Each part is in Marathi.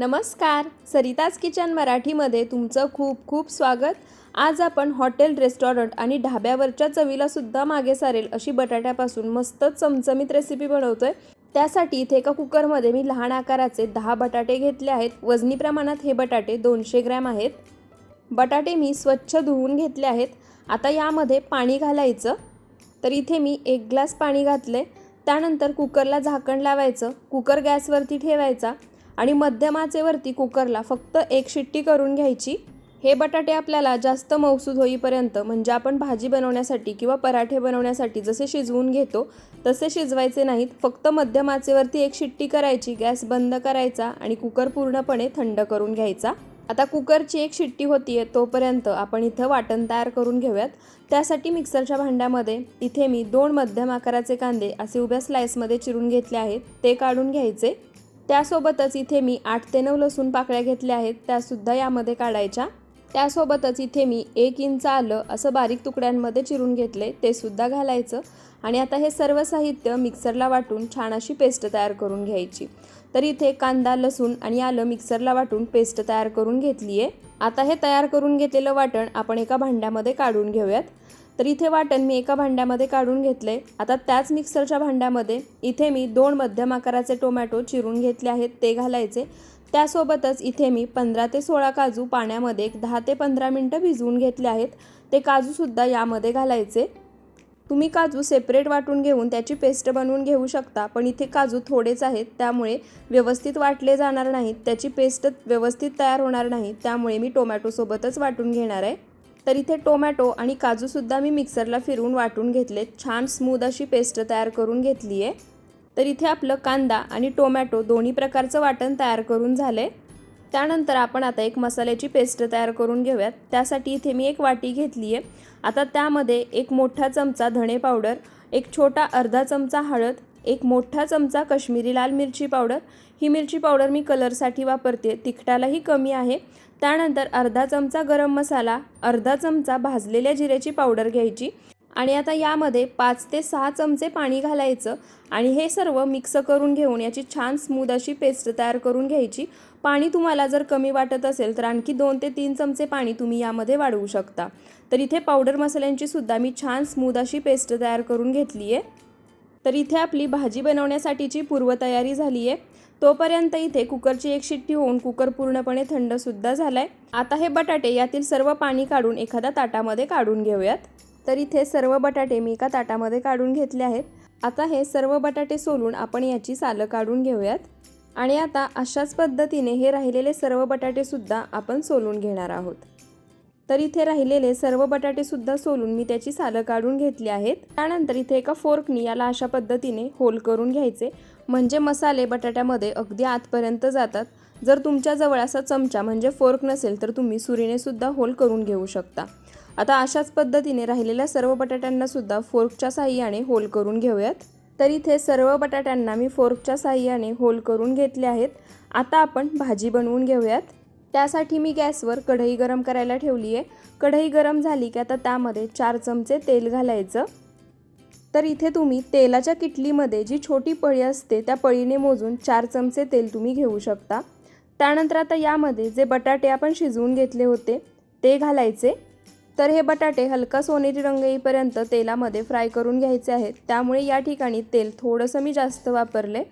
नमस्कार. सरिताज किचन मराठीमध्ये तुमचं खूप खूप स्वागत. आज आपण हॉटेल रेस्टॉरंट आणि ढाब्यावरच्या चवीलासुद्धा मागे सारेल अशी बटाट्यापासून मस्त चमचमीत रेसिपी बनवतो आहे त्यासाठी इथे एका कुकरमध्ये मी लहान आकाराचे दहा बटाटे घेतले आहेत. वजनी प्रमाणात हे बटाटे दोनशे ग्रॅम आहेत. बटाटे मी स्वच्छ धुवून घेतले आहेत. आता यामध्ये पाणी घालायचं. तर इथे मी एक ग्लास पाणी घातले त्यानंतर कुकरला झाकण लावायचं. कुकर गॅसवरती ठेवायचा. आणि मध्यम आचेवरती कुकरला फक्त एक शिट्टी करून घ्यायची. हे बटाटे आपल्याला जास्त मौसूद होईपर्यंत म्हणजे आपण भाजी बनवण्यासाठी किंवा पराठे बनवण्यासाठी जसे शिजवून घेतो तसे शिजवायचे नाहीत. फक्त मध्यम आचेवरती एक शिट्टी करायची गॅस बंद करायचा आणि कुकर पूर्णपणे थंड करून घ्यायचा. आता कुकरची एक शिट्टी होती आहे तोपर्यंत आपण इथं वाटण तयार करून घेऊयात. त्यासाठी मिक्सरच्या भांड्यामध्ये इथे मी दोन मध्यम आकाराचे कांदे असे उभ्या स्लाईसमध्ये चिरून घेतले आहेत. ते काढून घ्यायचे. त्यासोबतच इथे मी आठ ते नऊ लसूण पाकळ्या घेतल्या आहेत त्यासुद्धा यामध्ये काढायच्या. त्यासोबतच इथे मी एक इंच आलं असं बारीक तुकड्यांमध्ये चिरून घेतले ते सुद्धा घालायचं. आणि आता हे सर्व साहित्य मिक्सरला वाटून छान अशी पेस्ट तयार करून घ्यायची. तर इथे कांदा लसूण आणि आलं मिक्सरला वाटून पेस्ट तयार करून घेतली आहे आता हे तयार करून घेतलेलं वाटण आपण एका भांड्यामध्ये काढून घेऊयात. तर इथे वाटण मी एका भांड्यामध्ये काढून घेतले. आता त्याच मिक्सरच्या भांड्यामध्ये इथे मी दोन मध्यम आकाराचे टोमॅटो चिरून घेतले आहेत ते घालायचे. त्यासोबतच इथे मी पंधरा ते सोळा काजू पाण्यामध्ये एक दहा ते पंधरा मिनटं भिजवून घेतले आहेत ते काजूसुद्धा यामध्ये घालायचे. तुम्ही काजू सेपरेट वाटून घेऊन त्याची पेस्ट बनवून घेऊ शकता पण इथे काजू थोडेच आहेत त्यामुळे व्यवस्थित वाटले जाणार नाहीत त्याची पेस्ट व्यवस्थित तयार होणार नाही त्यामुळे मी टोमॅटोसोबतच वाटून घेणार आहे. तर इथे टोमॅटो आणि काजूसुद्धा मी मिक्सरला फिरवून वाटून घेतले छान स्मूद अशी पेस्ट तयार करून घेतली आहे तर इथे आपलं कांदा आणि टोमॅटो दोन्ही प्रकारचं वाटण तयार करून झाले त्यानंतर आपण आता एक मसाल्याची पेस्ट तयार करून घेऊयात. त्यासाठी इथे मी एक वाटी घेतली आहे आता त्यामध्ये एक मोठा चमचा धणे पावडर एक छोटा अर्धा चमचा हळद एक मोठा चमचा कश्मीरी लाल मिरची पावडर ही मिरची पावडर मी कलरसाठी वापरते. तिखटालाही कमी आहे. त्यानंतर अर्धा चमचा गरम मसाला अर्धा चमचा भाजलेल्या जिऱ्याची पावडर घ्यायची आणि आता यामध्ये पाच ते सहा चमचे पाणी घालायचं आणि हे सर्व मिक्स करून घेऊन याची छान स्मूद अशी पेस्ट तयार करून घ्यायची. पाणी तुम्हाला जर कमी वाटत असेल तर आणखी दोन ते तीन चमचे पाणी तुम्ही यामध्ये वाढवू शकता. तर इथे पावडर मसाल्यांची सुद्धा मी छान स्मूद अशी पेस्ट तयार करून घेतली आहे तर इथे आपली भाजी बनवण्यासाठीची पूर्वतयारी झाली आहे तोपर्यंत इथे कुकरची एक शिट्टी होऊन कुकर पूर्णपणे थंडसुद्धा झाला आहे आता हे बटाटे यातील सर्व पाणी काढून एखाद्या ताटामध्ये काढून घेऊयात. तर इथे सर्व बटाटे मी एका ताटामध्ये काढून घेतले आहेत. आता हे सर्व बटाटे सोलून आपण याची सालं काढून घेऊयात. आणि आता अशाच पद्धतीने हे राहिलेले सर्व बटाटेसुद्धा आपण सोलून घेणार आहोत. तर इथे राहिलेले सर्व बटाटेसुद्धा सोलून मी त्याची सालं काढून घेतली आहेत. त्यानंतर इथे एका फोर्कनी याला अशा पद्धतीने होल करून घ्यायचे. म्हणजे मसाले बटाट्यामध्ये अगदी आतपर्यंत जातात. जर तुमच्याजवळ असा चमचा म्हणजे फोर्क नसेल तर तुम्ही सुरीने सुद्धा होल करून घेऊ शकता. आता अशाच पद्धतीने राहिलेल्या सर्व बटाट्यांना सुद्धा फोर्कच्या साह्याने होल करून घेऊयात. तर इथे सर्व बटाट्यांना मी फोर्कच्या साह्याने होल करून घेतले आहेत. आता आपण भाजी बनवून घेऊयात. त्यासाठी मी गॅसवर कढई गरम करायला ठेवली आहे कढई गरम झाली की आता त्यामध्ये चार चमचे तेल घालायचं. तर इथे तुम्ही तेलाच्या किटलीमध्ये जी छोटी पळी असते त्या पळीने मोजून चार चमचे तेल तुम्ही घेऊ शकता. त्यानंतर आता यामध्ये जे बटाटे आपण शिजवून घेतले होते ते घालायचे. तर हे बटाटे हलका सोनेरी रंग येईपर्यंत तेलामध्ये फ्राय करून घ्यायचे आहेत. त्यामुळे या ठिकाणी तेल थोडंसं मी जास्त वापरले.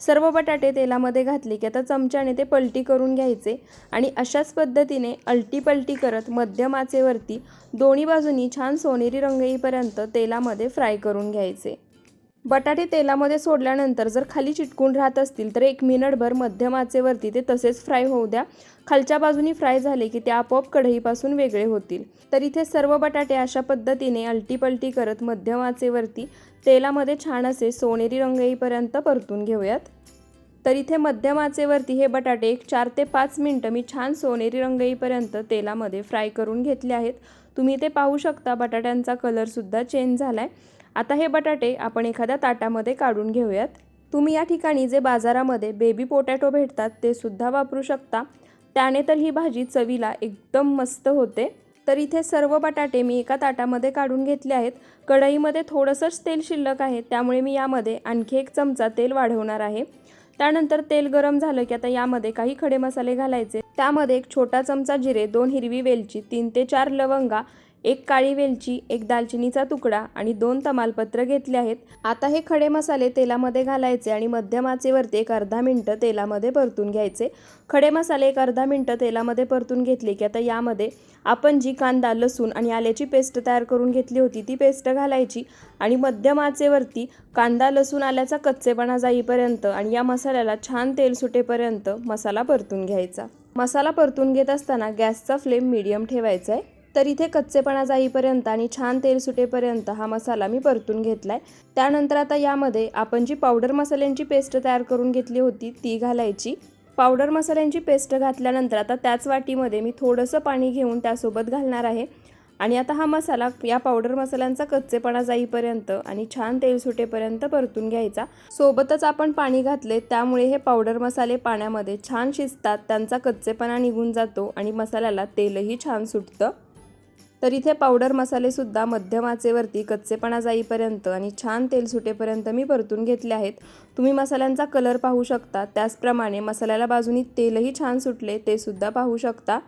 सर्व बटाटे तेलामध्ये घातले की आता चमच्याने ते पलटी करून घ्यायचे आणि अशाच पद्धतीने अलटी पलटी करत मध्यम आचेवरती दोन्ही बाजूनी छान सोनेरी रंग येईपर्यंत तेलामध्ये फ्राय करून घ्यायचे. बटाटे तेलामध्ये सोडल्यानंतर जर खाली चिटकून राहत असतील तर एक मिनिटभर मध्यम आचेवरती ते तसेच फ्राय होऊ द्या. खालच्या बाजूनी फ्राय झाले की ते आपोआप कढईपासून वेगळे होतील. तर इथे सर्व बटाटे अशा पद्धतीने अलटीपलटी करत मध्यम आचेवरती तेलामध्ये छान असे सोनेरी रंग येईपर्यंत परतून घेऊयात. तर इथे मध्यम आचेवरती हे बटाटे एक चार ते पाच मिनटं मी छान सोनेरी रंग येईपर्यंत तेलामध्ये फ्राय करून घेतले आहेत. तुम्ही ते पाहू शकता बटाट्यांचा कलरसुद्धा चेंज झाला आहे आता हे बटाटे आपण एखाद्या ताटामध्ये काढून घेऊयात. तुम्ही या ठिकाणी जे बाजारामध्ये बेबी पोटॅटो भेटतात ते सुद्धा वापरू शकता. त्याने तर ही भाजी चवीला एकदम मस्त होते. तर इथे सर्व बटाटे मी एका ताटामध्ये काढून घेतले आहेत. कढईमध्ये थोडंसंच तेल शिल्लक आहे त्यामुळे मी यामध्ये आणखी एक चमचा तेल वाढवणार आहे. त्यानंतर तेल गरम झालं की आता यामध्ये काही खडे मसाले घालायचे. त्यामध्ये एक छोटा चमचा जिरे दोन हिरवी वेलची तीन ते चार लवंगा एक काळी वेलची एक दालचिनीचा तुकडा आणि दोन तमालपत्र घेतले आहेत. आता हे खडे मसाले तेलामध्ये घालायचे आणि मध्यम आचेवरती एक अर्धा मिनटं तेलामध्ये परतून घ्यायचे. खडे मसाले एक अर्धा मिनटं तेलामध्ये परतून घेतले की आता यामध्ये आपण जी कांदा लसूण आणि आल्याची पेस्ट तयार करून घेतली होती ती पेस्ट घालायची आणि मध्यम आचेवरती कांदा लसूण आल्याचा कच्चेपणा जाईपर्यंत आणि या मसाल्याला छान तेल सुटेपर्यंत मसाला परतून घ्यायचा. मसाला परतून घेत असताना गॅसचा फ्लेम मिडियम ठेवायचा आहे. तर इथे कच्चेपणा जाईपर्यंत आणि छान तेल सुटेपर्यंत हा मसाला मी परतून घेतलाय. त्यानंतर आता यामध्ये आपण जी पावडर मसाल्यांची पेस्ट तयार करून घेतली होती ती घालायची. पावडर मसाल्यांची पेस्ट घातल्यानंतर आता त्याच वाटीमध्ये मी थोडंसं पाणी घेऊन त्यासोबत घालणार आहे. आणि आता हा मसाला या पावडर मसाल्यांचा कच्चेपणा जाईपर्यंत आणि छान तेल सुटेपर्यंत परतून घ्यायचा. सोबतच आपण पाणी घातले त्यामुळे हे पावडर मसाले पाण्यामध्ये छान शिजतात त्यांचा कच्चेपणा निघून जातो आणि मसाल्याला तेलही छान सुटतं. तर इथे पावडर मसालेसुद्धा मध्यम आचेवरती कच्चेपणा जाईपर्यंत आणि छान तेल सुटेपर्यंत मी परतून घेतले आहेत. तुम्ही मसाल्यांचा कलर पाहू शकता. त्याचप्रमाणे मसाल्याला बाजूनी तेलही छान सुटले ते सुद्धा पाहू शकता.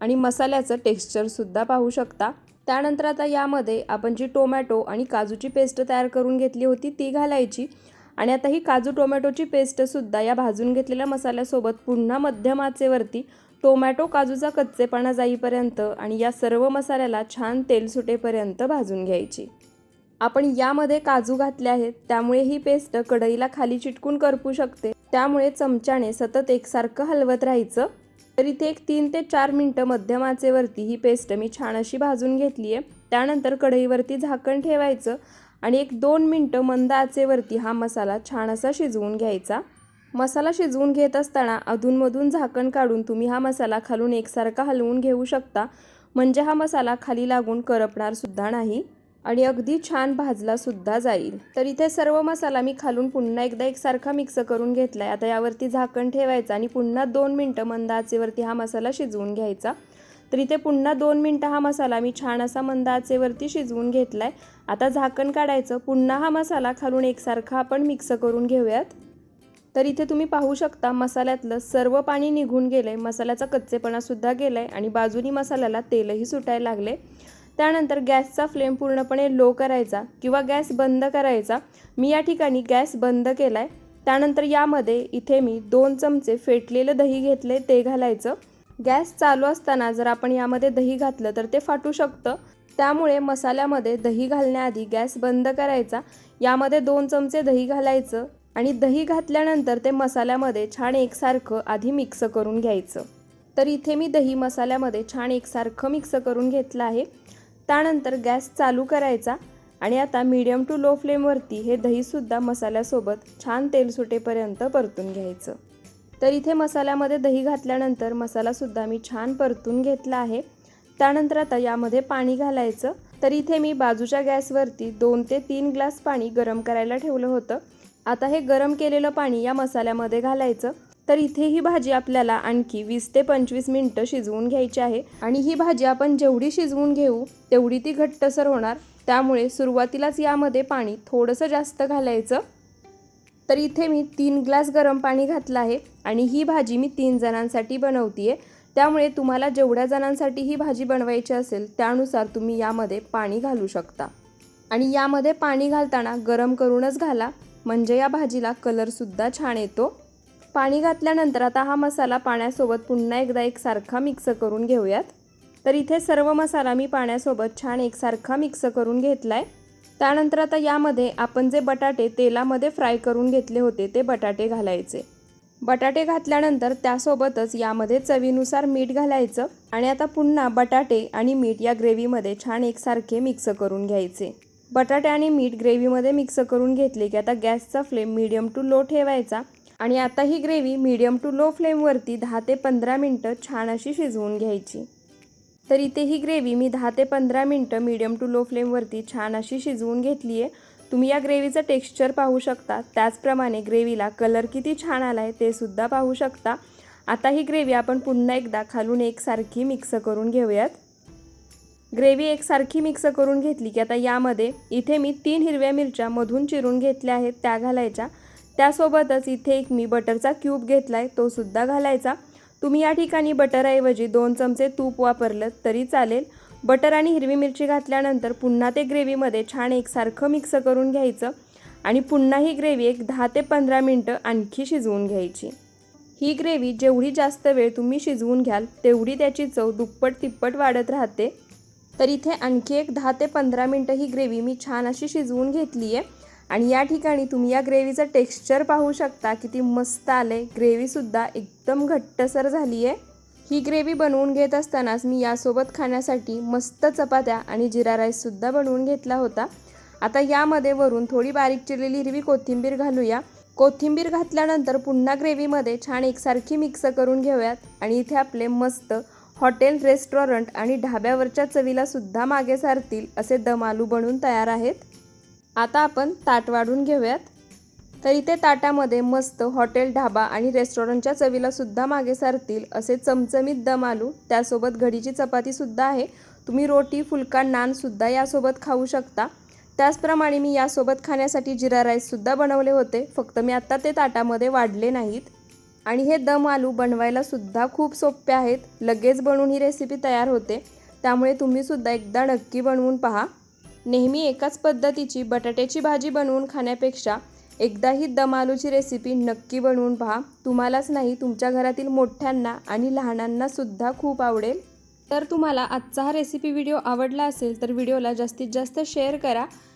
आणि मसाल्याचं टेक्स्चरसुद्धा पाहू शकता. त्यानंतर आता यामध्ये आपण जी टोमॅटो आणि काजूची पेस्ट तयार करून घेतली होती ती घालायची. आणि आता ही काजू टोमॅटोची पेस्टसुद्धा या भाजून घेतलेल्या मसाल्यासोबत पुन्हा मध्यम आचेवरती टोमॅटो काजूचा कच्चेपणा जाईपर्यंत आणि या सर्व मसाल्याला छान तेल सुटेपर्यंत भाजून घ्यायची. आपण यामध्ये काजू घातले आहेत त्यामुळे ही पेस्ट कढईला खाली चिटकून करपू शकते. त्यामुळे चमच्याने सतत एकसारखं हलवत राहायचं. तर इथे एक तीन ते चार मिनटं मध्यम आचेवरती ही पेस्ट मी छान अशी भाजून घेतली आहे. त्यानंतर कढईवरती झाकण ठेवायचं आणि एक दोन मिनटं मंद आचेवरती हा मसाला छान असा शिजवून घ्यायचा. मसाला शिजवून घेत असताना अधूनमधून झाकण काढून तुम्ही हा मसाला खालून एकसारखा हलवून घेऊ शकता. म्हणजे हा मसाला खाली लागून करपणार सुद्धा नाही आणि अगदी छान भाजला सुद्धा जाईल. तर इथे सर्व मसाला मी खालून पुन्हा एकदा एकसारखा मिक्स करून घेतला आहे आता यावरती झाकण ठेवायचं आणि पुन्हा दोन मिनटं मंद आचेवरती हा मसाला शिजवून घ्यायचा. तर इथे पुन्हा दोन मिनटं हा मसाला मी छान असा मंद आचेवरती शिजवून घेतला आहे आता झाकण काढायचं. पुन्हा हा मसाला खालून एकसारखा आपण मिक्स करून घेऊयात. तर इथे तुम्ही पाहू शकता मसाल्यातलं सर्व पाणी निघून गेलं आहे मसाल्याचा कच्चेपणासुद्धा गेलाय आणि बाजूनी मसाल्याला तेलही सुटायला लागले. त्यानंतर गॅसचा फ्लेम पूर्णपणे लो करायचा किंवा गॅस बंद करायचा. मी या ठिकाणी गॅस बंद केला आहे त्यानंतर यामध्ये इथे मी दोन चमचे फेटलेलं दही घेतले ते घालायचं. गॅस चालू असताना जर आपण यामध्ये दही घातलं तर ते फाटू शकतं. त्यामुळे मसाल्यामध्ये दही घालण्याआधी गॅस बंद करायचा. यामध्ये दोन चमचे दही घालायचं. आणि दही घातल्यानंतर ते मसाल्यामध्ये छान एकसारखं आधी मिक्स करून घ्यायचं. तर इथे मी दही मसाल्यामध्ये छान एकसारखं मिक्स करून घेतलं आहे. त्यानंतर गॅस चालू करायचा आणि आता मीडियम टू लो फ्लेमवरती हे दहीसुद्धा मसाल्यासोबत छान तेल सुटेपर्यंत परतून घ्यायचं. तर इथे मसाल्यामध्ये दही घातल्यानंतर मसालासुद्धा मी छान परतून घेतला आहे. त्यानंतर आता यामध्ये पाणी घालायचं. तर इथे मी बाजूच्या गॅसवरती दोन ते तीन ग्लास पाणी गरम करायला ठेवलं होतं. आता हे गरम केलेलं पाणी या मसाल्यामध्ये घालायचं. तर इथे ही भाजी आपल्याला आणखी वीस ते पंचवीस मिनटं शिजवून घ्यायची आहे. आणि ही भाजी आपण जेवढी शिजवून घेऊ तेवढी ती घट्टसर होणार. त्यामुळे सुरुवातीलाच यामध्ये पाणी थोडंसं जास्त घालायचं. तर इथे मी तीन ग्लास गरम पाणी घातलं आहे आणि ही भाजी मी तीन जणांसाठी बनवते आहे त्यामुळे तुम्हाला जेवढ्या जणांसाठी ही भाजी बनवायची असेल त्यानुसार तुम्ही यामध्ये पाणी घालू शकता. आणि यामध्ये पाणी घालताना गरम करूनच घाला. म्हणजे या भाजीला कलरसुद्धा छान येतो. पाणी घातल्यानंतर आता हा मसाला पाण्यासोबत पुन्हा एकदा एकसारखा मिक्स करून घेऊयात. तर इथे सर्व मसाला मी पाण्यासोबत छान एकसारखा मिक्स करून घेतला आहे त्यानंतर आता यामध्ये आपण जे बटाटे तेलामध्ये फ्राय करून घेतले होते ते बटाटे घालायचे. बटाटे घातल्यानंतर त्यासोबतच यामध्ये चवीनुसार मीठ घालायचं आणि आता पुन्हा बटाटे आणि मीठ या ग्रेव्हीमध्ये छान एकसारखे मिक्स करून घ्यायचे. बटाटे आणि मीठ ग्रेव्हीमध्ये मिक्स करून घेतले की आता गॅसचा फ्लेम मीडियम टू लो ठेवायचा. आणि आता ही ग्रेव्ही मीडियम टू लो फ्लेमवरती दहा ते पंधरा मिनटं छान अशी शिजवून घ्यायची. तर इथे ही ग्रेव्ही मी दहा ते पंधरा मिनटं मीडियम टू लो फ्लेमवरती छान अशी शिजवून घेतली आहे तुम्ही या ग्रेव्हीचं टेक्स्चर पाहू शकता. त्याचप्रमाणे ग्रेव्हीला कलर किती छान आला आहे ते सुद्धा पाहू शकता. आता ही ग्रेव्ही आपण पुन्हा एकदा खालून एकसारखी मिक्स करून घेऊयात. ग्रेव्ही एकसारखी मिक्स करून घेतली की आता यामध्ये इथे मी तीन हिरव्या मिरच्या मधून चिरून घेतल्या आहेत त्या घालायच्या. त्यासोबतच इथे एक मी बटरचा क्यूब घेतला आहे तो सुद्धा घालायचा. तुम्ही या ठिकाणी बटरऐवजी दोन चमचे तूप वापरलं तरी चालेल. बटर आणि हिरवी मिरची घातल्यानंतर पुन्हा ते ग्रेव्हीमध्ये छान एकसारखं मिक्स करून घ्यायचं आणि पुन्हा ही ग्रेव्ही एक दहा ते पंधरा मिनटं आणखी शिजवून घ्यायची. ही ग्रेव्ही जेवढी जास्त वेळ तुम्ही शिजवून घ्याल तेवढी त्याची चव दुप्पट तिप्पट वाढत राहते. तर इथे आणखी एक दहा ते पंधरा मिनटं ही ग्रेव्ही मी छान अशी शिजवून घेतली आहे. आणि या ठिकाणी तुम्ही या ग्रेव्हीचं टेक्स्चर पाहू शकता किती मस्त आलं आहे ग्रेव्हीसुद्धा एकदम घट्टसर झाली आहे. ही ग्रेव्ही बनवून घेत असतानाच मी यासोबत खाण्यासाठी मस्त चपात्या आणि जिरा राईससुद्धा बनवून घेतला होता. आता यामध्ये वरून थोडी बारीक चिरलेली हिरवी कोथिंबीर घालूया. कोथिंबीर घातल्यानंतर पुन्हा ग्रेव्हीमध्ये छान एकसारखी मिक्स करून घेऊयात. आणि इथे आपले मस्त हॉटेल रेस्टॉरंट आणि ढाब्यावरच्या चवीला सुद्धा मागे सारतील असे दम आलू बनवून तयार आहेत. आता आपण ताट वाढून घेऊयात. तर इथे ताटामध्ये मस्त हॉटेल ढाबा आणि रेस्टॉरंटच्या चवीला सुद्धा मागे सारतील असे चमचमीत दम आलू त्यासोबत घडीची चपातीसुद्धा आहे. तुम्ही रोटी फुलका नानसुद्धा यासोबत खाऊ शकता. त्याचप्रमाणे मी यासोबत खाण्यासाठी जिरा राईससुद्धा बनवले होते फक्त मी आत्ता ते ताटामध्ये वाढले नाहीत. आणि हे दम आलू बनवायला सुद्धा खूप सोपे आहेत. लगेच बनवून ही रेसिपी तयार होते. त्यामुळे तुम्हीसुद्धा एकदा नक्की बनवून पहा. नेहमी एकाच पद्धतीची बटाट्याची भाजी बनवून खाण्यापेक्षा एकदा ही दम आलूची रेसिपी नक्की बनवून पहा. तुम्हालाच नाही तुमच्या घरातील मोठ्यांना आणि लहानांना सुद्धा खूप आवडेल. तर तुम्हाला आजचा हा रेसिपी व्हिडिओ आवडला असेल तर व्हिडिओला जास्तीत जास्त शेअर करा.